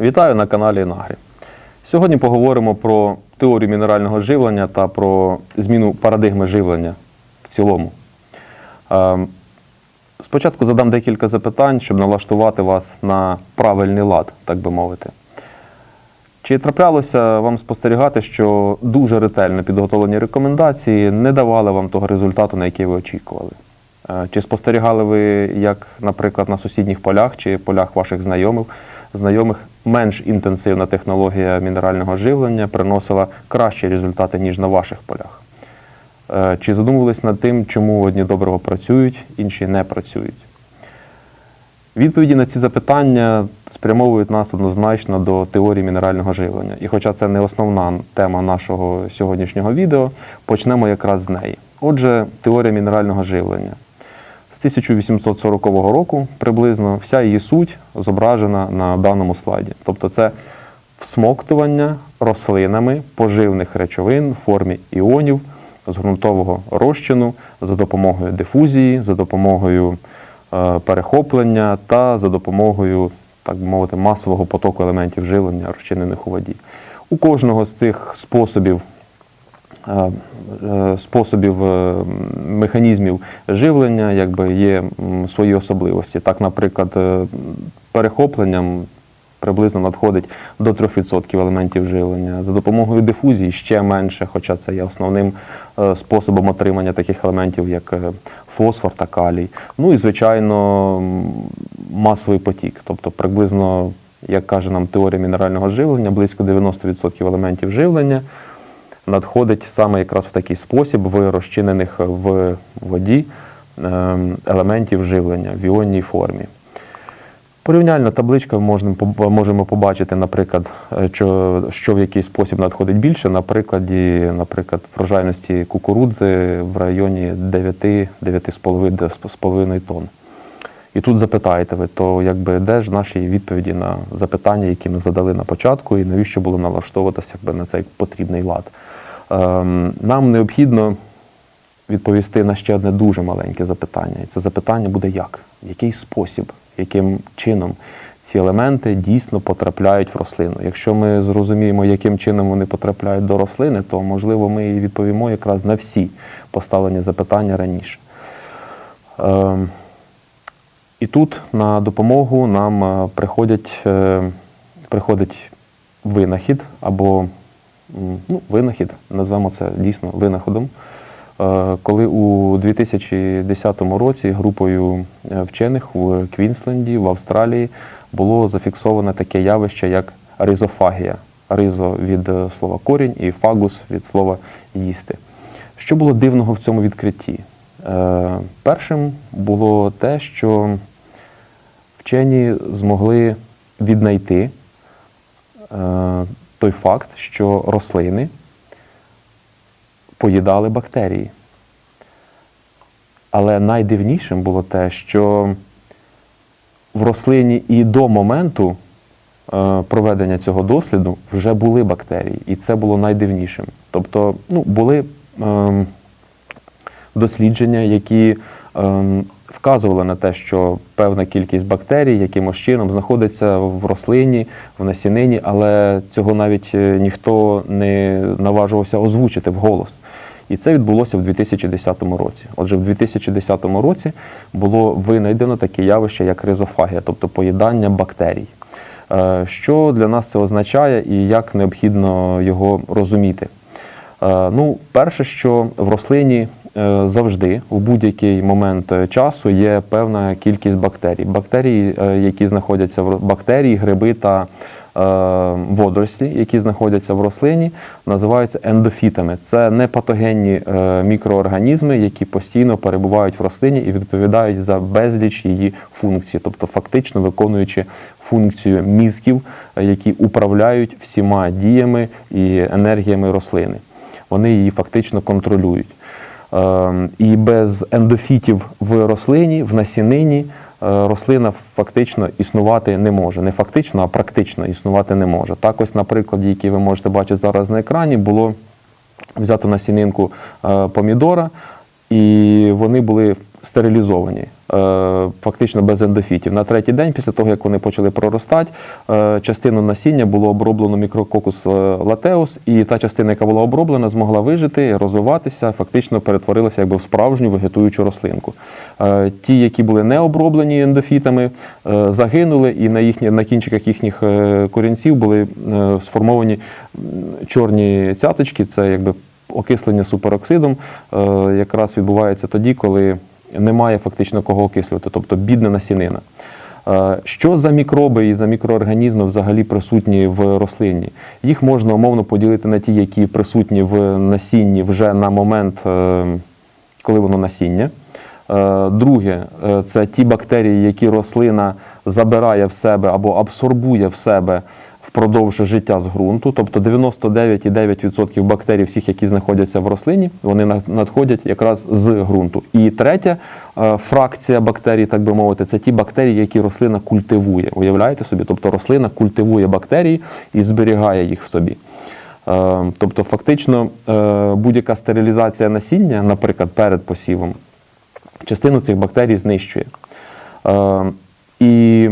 Вітаю на каналі Інагрі. Сьогодні поговоримо про теорію мінерального живлення та про зміну парадигми живлення в цілому. Е, Спочатку задам декілька запитань, щоб налаштувати вас на правильний лад, так би мовити. Чи траплялося вам спостерігати, що дуже ретельно підготовлені рекомендації не давали вам того результату, на який ви очікували? Е, Чи спостерігали ви, як, наприклад, на сусідніх полях чи полях ваших знайомих, знайомих менш інтенсивна технологія мінерального живлення приносила кращі результати, ніж на ваших полях? Е, Чи задумувались над тим, чому одні доброго працюють, інші не працюють? Відповіді на ці запитання спрямовують нас однозначно до теорії мінерального живлення. І хоча це не основна тема нашого сьогоднішнього відео, почнемо якраз з неї. Отже, теорія мінерального живлення. З 1840 року приблизно вся її суть зображена на даному слайді. Тобто це всмоктування рослинами поживних речовин в формі іонів з ґрунтового розчину за допомогою дифузії, за допомогою е, перехоплення та за допомогою, так би мовити, масового потоку елементів живлення, розчинених у воді. У кожного з цих способів способів е, механізмів живлення якби є свої особливості. Так, наприклад, е, перехопленням приблизно надходить до 3% елементів живлення. За допомогою дифузії ще менше, хоча це є основним е, способом отримання таких елементів, як е, фосфор та калій. Ну і, звичайно, масовий потік, тобто приблизно, як каже нам теорія мінерального живлення, близько 90% елементів живлення надходить саме якраз в такий спосіб в розчинених в воді ем, елементів живлення в іонній формі. Порівняльна табличка можемо, побачити, наприклад, е, що, в який спосіб надходить більше, на наприклад, врожайності кукурудзи в районі 9-9,5 тонн. І тут запитаєте ви, то якби де ж наші відповіді на запитання, які ми задали на початку, і навіщо було налаштовуватися якби, на цей потрібний лад? Ем, нам необхідно відповісти на ще одне дуже маленьке запитання. І це запитання буде як? В який спосіб, яким чином ці елементи дійсно потрапляють в рослину? Якщо ми зрозуміємо, яким чином вони потрапляють до рослини, то можливо ми і відповімо якраз на всі поставлені запитання раніше. Ем, і тут на допомогу нам е, приходять, е, приходить винахід або ну, винахід, назвемо це дійсно винаходом. Е, Коли у 2010 році групою е, вчених в Квінсленді, в Австралії, було зафіксовано таке явище, як ризофагія. Ризо від е, слова корінь і фагус від слова їсти. Що було дивного в цьому відкритті? Першим було те, що вчені змогли віднайти той факт, що рослини поїдали бактерії. Але найдивнішим було те, що в рослині і до моменту е, проведення цього досліду вже були бактерії, і це було найдивнішим. Тобто, ну, були ем, дослідження, які ем, вказували на те, що певна кількість бактерій якимось чином знаходиться в рослині, в насінині, але цього навіть е, ніхто не наважувався озвучити вголос. І це відбулося в 2010 році. Отже, в 2010 році було винайдено таке явище, як ризофагія, тобто поїдання бактерій. Е, Що для нас це означає і як необхідно його розуміти? Е, Ну, перше, що в рослині завжди в будь-який момент е, часу є певна кількість бактерій. Бактерії, е, які знаходяться в бактерії, гриби та е, водорослі, які знаходяться в рослині, називаються ендофітами. Це не патогенні е, мікроорганізми, які постійно перебувають в рослині і відповідають за безліч її функцій, тобто фактично виконуючи функцію мізків, е, які управляють всіма діями і енергіями рослини. Вони її фактично контролюють. Ем, І без ендофітів в рослині, в насінині, е, рослина фактично існувати не може. Не фактично, а практично існувати не може. Так ось на прикладі, який ви можете бачити зараз на екрані, було взято насінинку е, помідора, і вони були стерилізовані, е, фактично без ендофітів. На третій день, після того, як вони почали проростати, е, частину насіння було оброблено мікрококус е, латеус, і та частина, яка була оброблена, змогла вижити, розвиватися, фактично перетворилася якби в справжню вегетуючу рослинку. Ті, які були не оброблені ендофітами, загинули, і на, їхні, на кінчиках їхніх корінців були сформовані чорні цяточки, це якби окислення супероксидом якраз відбувається тоді, коли немає фактично кого окислювати, тобто бідна насінина. Е, Що за мікроби і за мікроорганізми взагалі присутні в рослині? Їх можна умовно поділити на ті, які присутні в насінні вже на момент, е, коли воно насіння. Е, Друге, це ті бактерії, які рослина забирає в себе або абсорбує в себе впродовж життя з ґрунту. Тобто 99,9% бактерій, всіх, які знаходяться в рослині, вони надходять якраз з ґрунту. І третя е, фракція бактерій, так би мовити, це ті бактерії, які рослина культивує. Уявляєте собі? Тобто рослина культивує бактерії і зберігає їх в собі. Е, Тобто, фактично, е, будь-яка стерилізація насіння, наприклад, перед посівом, частину цих бактерій знищує. І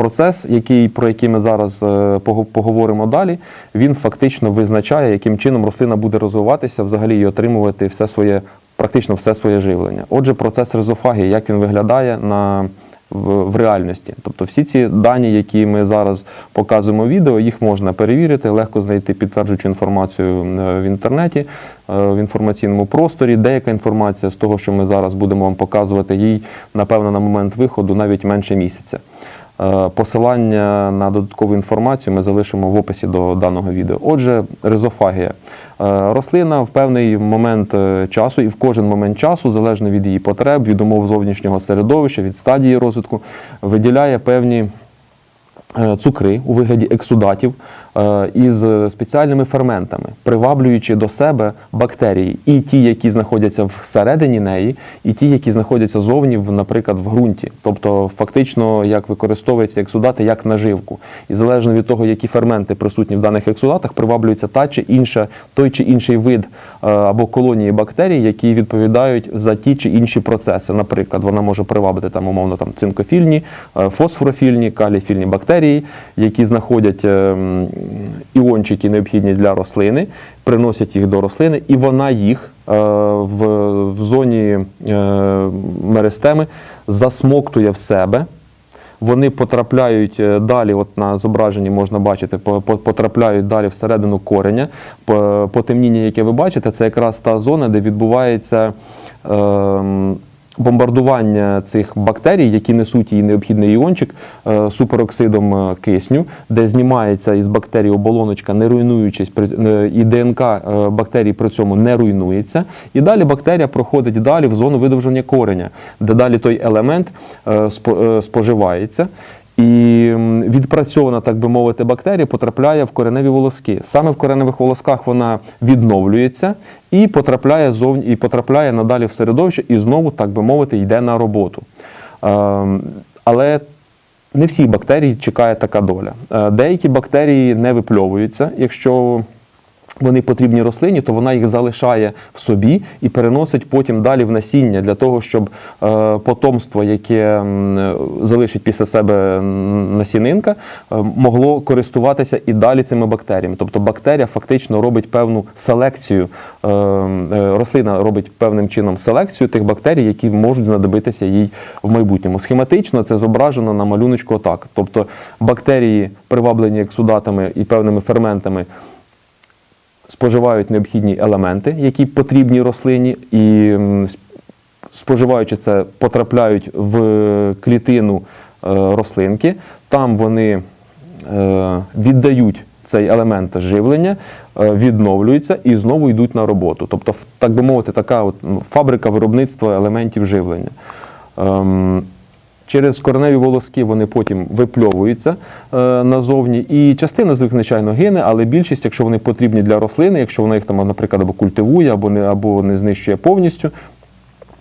процес, який, про який ми зараз е, поговоримо далі, він фактично визначає, яким чином рослина буде розвиватися взагалі і отримувати все своє, практично все своє живлення. Отже, процес ризофагії, як він виглядає на, в, в реальності. Тобто всі ці дані, які ми зараз показуємо в відео, їх можна перевірити, легко знайти підтверджуючу інформацію е, в інтернеті, е, в інформаційному просторі. Деяка інформація з того, що ми зараз будемо вам показувати, їй, напевно, на момент виходу навіть менше місяця. Е, Посилання на додаткову інформацію ми залишимо в описі до даного відео. Отже, ризофагія. Е, Рослина в певний момент е, часу і в кожен момент часу, залежно від її потреб, від умов зовнішнього середовища, від стадії розвитку, виділяє певні цукри у вигляді ексудатів із спеціальними ферментами, приваблюючи до себе бактерії, і ті, які знаходяться всередині неї, і ті, які знаходяться зовні, наприклад, в ґрунті. Тобто, фактично, як використовуються ексудати як наживку. І залежно від того, які ферменти присутні в даних ексудатах, приваблюється та чи інша, той чи інший вид е, або колонії бактерій, які відповідають за ті чи інші процеси. Наприклад, вона може привабити там умовно там цинкофільні, е, фосфорофільні, каліфільні бактерії, які знаходять е, м, іончики, необхідні для рослини, приносять їх до рослини, і вона їх е, в, в зоні е, меристеми засмоктує в себе. Вони потрапляють е, далі, от на зображенні можна бачити, по- по- потрапляють далі всередину кореня. По- Потемніння, яке ви бачите, це якраз та зона, де відбувається ем, бомбардування цих бактерій, які несуть їй необхідний іончик е, супероксидом е, кисню, де знімається із бактерій оболоночка, не руйнуючись, е, і ДНК бактерій при цьому не руйнується. І далі бактерія проходить далі в зону видовження кореня, де далі той елемент спо- споживається. І відпрацьована, так би мовити, бактерія потрапляє в кореневі волоски. Саме в кореневих волосках вона відновлюється і потрапляє зовні, і потрапляє надалі в середовище, і знову, так би мовити, йде на роботу. Ем, Але не всі бактерії чекає така доля. Е, Деякі бактерії не випльовуються, якщо вони потрібні рослині, то вона їх залишає в собі і переносить потім далі в насіння для того, щоб е, потомство, яке залишить після себе насінинка, е, могло користуватися і далі цими бактеріями. Тобто бактерія фактично робить певну селекцію, е, рослина робить певним чином селекцію тих бактерій, які можуть знадобитися їй в майбутньому. Схематично це зображено на малюночку отак. Тобто бактерії, приваблені ексудатами і певними ферментами, споживають необхідні елементи, які потрібні рослині, і споживаючи це, потрапляють в клітину е, рослинки. Там вони е, віддають цей елемент живлення, е, відновлюються і знову йдуть на роботу. Тобто, так би мовити, така от фабрика виробництва елементів живлення. Через кореневі волоски вони потім випльовуються е, назовні. І частина з них, звичайно, гине, але більшість, якщо вони потрібні для рослини, якщо вона їх там, наприклад, або культивує, або не, або не знищує повністю,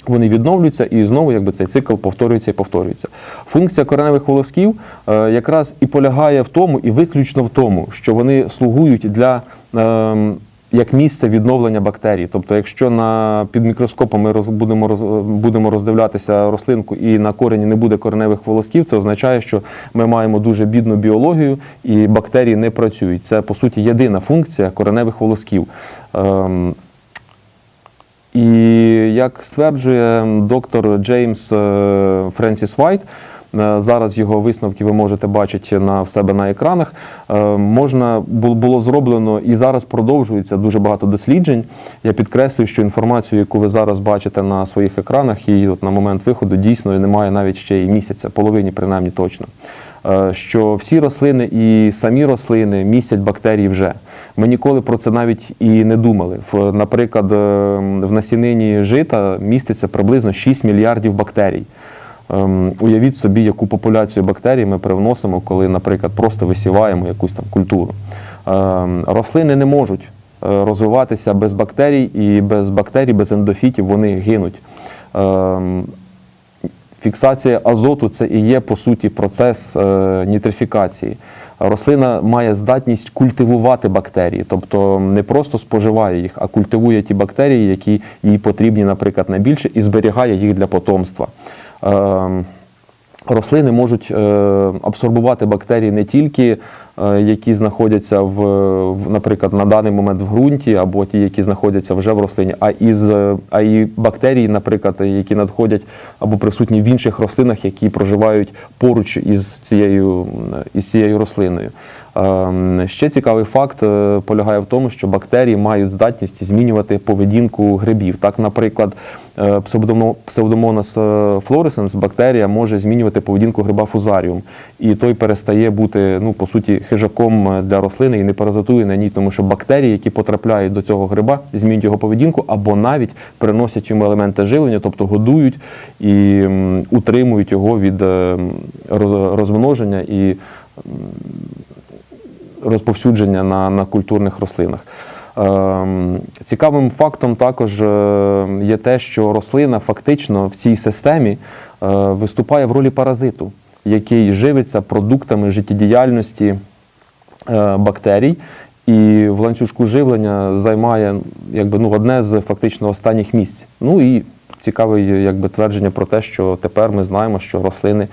вони відновлюються і знову якби цей цикл повторюється і повторюється. Функція кореневих волосків е, якраз і полягає в тому, і виключно в тому, що вони слугують для ем, як місце відновлення бактерій. Тобто, якщо на під мікроскопом ми роз, будемо роз, будемо роздивлятися рослинку і на корені не буде кореневих волосків, це означає, що ми маємо дуже бідну біологію і бактерії не працюють. Це по суті єдина функція кореневих волосків. Ем, і як стверджує доктор Джеймс е, Френсіс Вайт, е, зараз його висновки ви можете бачити на в себе на екранах. Е, Можна бу- було зроблено і зараз продовжується дуже багато досліджень. Я підкреслюю, що інформацію, яку ви зараз бачите на своїх екранах, її от на момент виходу дійсно немає навіть ще і місяця, половині принаймні точно. Е, Що всі рослини і самі рослини містять бактерії вже. Ми ніколи про це навіть і не думали. Наприклад, е, в насінині жита міститься приблизно 6 мільярдів бактерій. Ем, Уявіть собі, яку популяцію бактерій ми привносимо, коли, наприклад, просто висіваємо якусь там культуру. Ем, Рослини не можуть е, розвиватися без бактерій, і без бактерій, без ендофітів вони гинуть. Ем, Фіксація азоту це і є по суті процес е, нітрифікації. Рослина має здатність культивувати бактерії, тобто не просто споживає їх, а культивує ті бактерії, які їй потрібні, наприклад, найбільше, і зберігає їх для потомства. Ем, Рослини можуть е, абсорбувати бактерії не тільки е, які знаходяться в, наприклад, на даний момент в ґрунті, або ті, які знаходяться вже в рослині, а із е, а і бактерії, наприклад, які надходять або присутні в інших рослинах, які проживають поруч із цією, із цією рослиною. Ем, Ще цікавий факт е, полягає в тому, що бактерії мають здатність змінювати поведінку грибів. Так, наприклад, е, псевдомо- Pseudomonas е, fluorescens бактерія може змінювати поведінку гриба фузаріум, і той перестає бути, ну по суті, хижаком для рослини і не паразитує на ній, тому що бактерії, які потрапляють до цього гриба, змінюють його поведінку або навіть приносять йому елементи живлення, тобто годують і утримують його від е, м, роз- розмноження і розповсюдження на, на культурних рослинах. Ем, Цікавим фактом також е, є те, що рослина фактично в цій системі е, виступає в ролі паразиту, який живиться продуктами життєдіяльності е, бактерій. І в ланцюжку живлення займає якби, ну, одне з фактично останніх місць. Ну і цікаве якби, твердження про те, що тепер ми знаємо, що рослини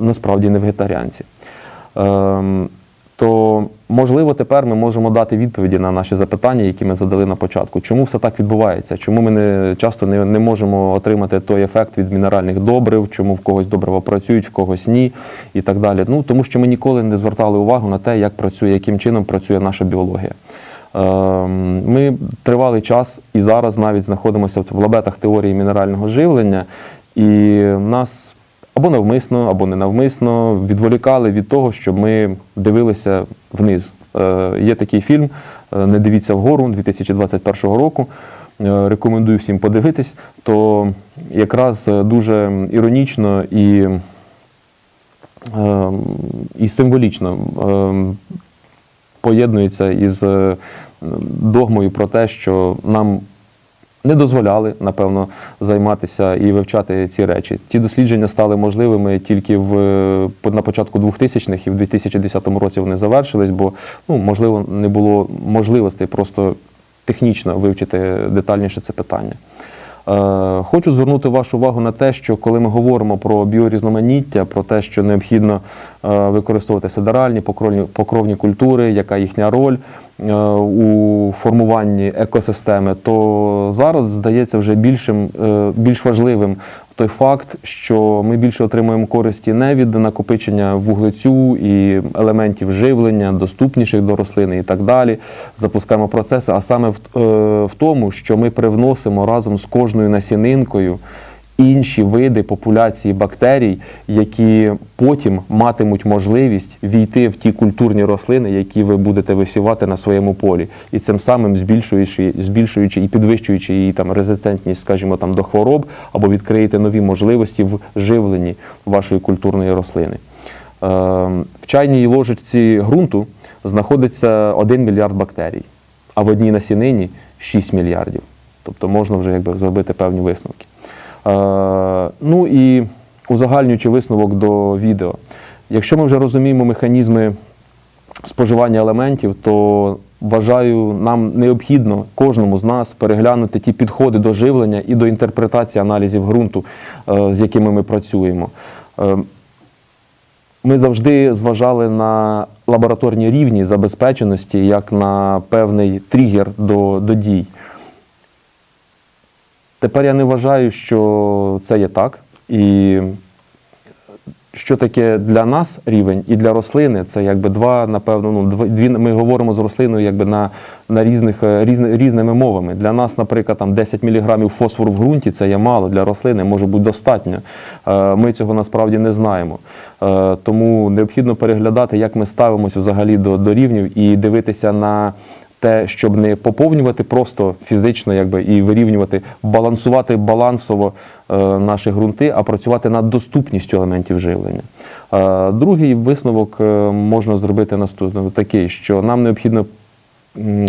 насправді не вегетаріанці. Ем, то можливо тепер ми можемо дати відповіді на наші запитання, які ми задали на початку. Чому все так відбувається? Чому ми не часто не, не можемо отримати той ефект від мінеральних добрив, чому в когось добрива працюють, в когось ні, і так далі. Ну тому що ми ніколи не звертали увагу на те, як працює, яким чином працює наша біологія. Ем, Ми тривалий час і зараз навіть знаходимося в лабетах теорії мінерального живлення, і нас або навмисно, або ненавмисно відволікали від того, щоб ми дивилися вниз. Е, Є такий фільм е, Не дивіться вгору 2021 року. Е, Рекомендую всім подивитись, то якраз дуже іронічно і, і символічно поєднується із догмою про те, що нам не дозволяли, напевно, займатися і вивчати ці речі. Ті дослідження стали можливими тільки в, по- на початку 2000-х і в 2010 році вони завершились, бо ну, можливо не було можливостей просто технічно вивчити детальніше це питання. Е, Хочу звернути вашу увагу на те, що коли ми говоримо про біорізноманіття, про те, що необхідно е, використовувати седеральні, покровні, покровні культури, яка їхня роль е, у формуванні екосистеми, то зараз здається вже більшим, більш важливим той факт, що ми більше отримуємо користі не від накопичення вуглецю і елементів живлення, доступніших до рослини і так далі. Запускаємо процеси, а саме в, е, в тому, що ми привносимо разом з кожною насінинкою інші види популяції бактерій, які потім матимуть можливість війти в ті культурні рослини, які ви будете висівати на своєму полі, і цим самим збільшуючи, збільшуючи і підвищуючи її там резистентність, скажімо, там до хвороб, або відкриєте нові можливості в живленні вашої культурної рослини. Е, В чайній ложечці ґрунту знаходиться 1 мільярд бактерій, а в одній насінині 6 мільярдів. Тобто можна вже якби зробити певні висновки. Е, ну і узагальнюючи висновок до відео. Якщо ми вже розуміємо механізми споживання елементів, то вважаю, нам необхідно кожному з нас переглянути ті підходи до живлення і до інтерпретації аналізів ґрунту, е, з якими ми працюємо. Е, Ми завжди зважали на лабораторні рівні забезпеченості як на певний тригер до, до дій. Тепер я не вважаю, що це є так. І що таке для нас рівень і для рослини, це якби два, напевно, ну, дві, ми говоримо з рослиною якби на, на різних, е, різни, різними мовами. Для нас, наприклад, там 10 мг фосфору в ґрунті це є мало, для рослини може бути достатньо. Е, Ми цього насправді не знаємо. Е, Тому необхідно переглядати, як ми ставимося взагалі до, до рівнів і дивитися на те, щоб не поповнювати просто фізично, якби і вирівнювати, балансувати балансово е, наші ґрунти, а працювати над доступністю елементів живлення. Е, другий висновок е, можна зробити наступний такий, що нам необхідно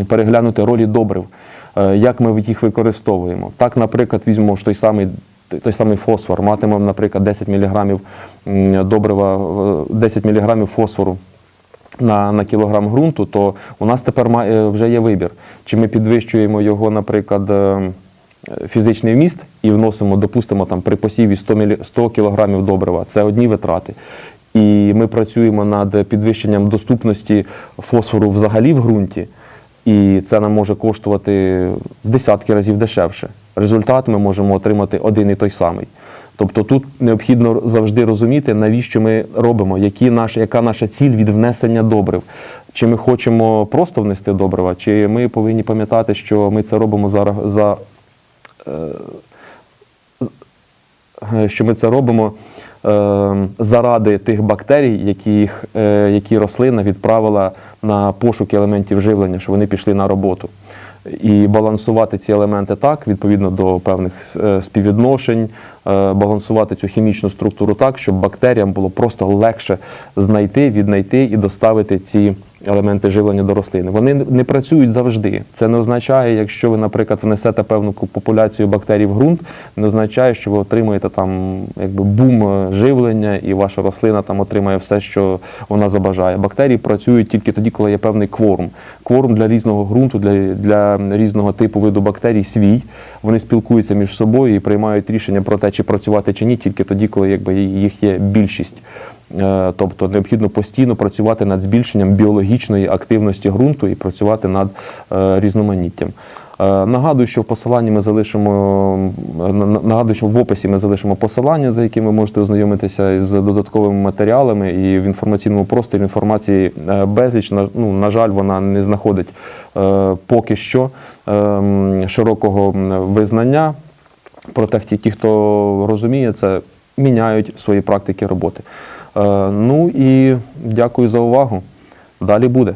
переглянути ролі добрив, е, як ми їх використовуємо. Так, наприклад, візьмемо той самий. Той самий фосфор, матимемо, наприклад, 10 мг добрива, е, 10 мг фосфору на, на кілограм ґрунту, то у нас тепер має, вже є вибір. Чи ми підвищуємо його, наприклад, е, фізичний вміст і вносимо, допустимо, там, при посіві 100, мілі, 100 кілограмів добрива. Це одні витрати. І ми працюємо над підвищенням доступності фосфору взагалі в ґрунті. І це нам може коштувати в десятки разів дешевше. Результат ми можемо отримати один і той самий. Тобто тут необхідно завжди розуміти, навіщо ми робимо, які наші, яка наша ціль від внесення добрив. Чи ми хочемо просто внести добрива, чи ми повинні пам'ятати, що ми це робимо за, за е, що ми це робимо е, заради тих бактерій, які, їх, е, які рослина відправила на пошук елементів живлення, що вони пішли на роботу. І балансувати ці елементи так, відповідно до певних е, співвідношень, е, балансувати цю хімічну структуру так, щоб бактеріям було просто легше знайти, віднайти і доставити ці елементи живлення до рослини. Вони не працюють завжди. Це не означає, якщо ви, наприклад, внесете певну популяцію бактерій в ґрунт, не означає, що ви отримаєте там якби бум е, живлення, і ваша рослина там отримає все, що вона забажає. Бактерії працюють тільки тоді, коли є певний кворум. Кворум для різного ґрунту, для, для різного типу виду бактерій свій. Вони спілкуються між собою і приймають рішення про те, чи працювати чи ні, тільки тоді, коли якби їх є більшість. Е, Тобто необхідно постійно працювати над збільшенням біологічної активності ґрунту і працювати над е, різноманіттям. Е, Нагадую, що в посиланні ми залишимо нагадую, що в описі ми залишимо посилання, за якими ви можете ознайомитися з додатковими матеріалами. І в інформаційному просторі інформації безліч. Ну, на жаль, вона не знаходить поки що широкого визнання. Проте ті, хто розуміє це, міняють свої практики роботи. Е, Ну і дякую за увагу. Далі буде.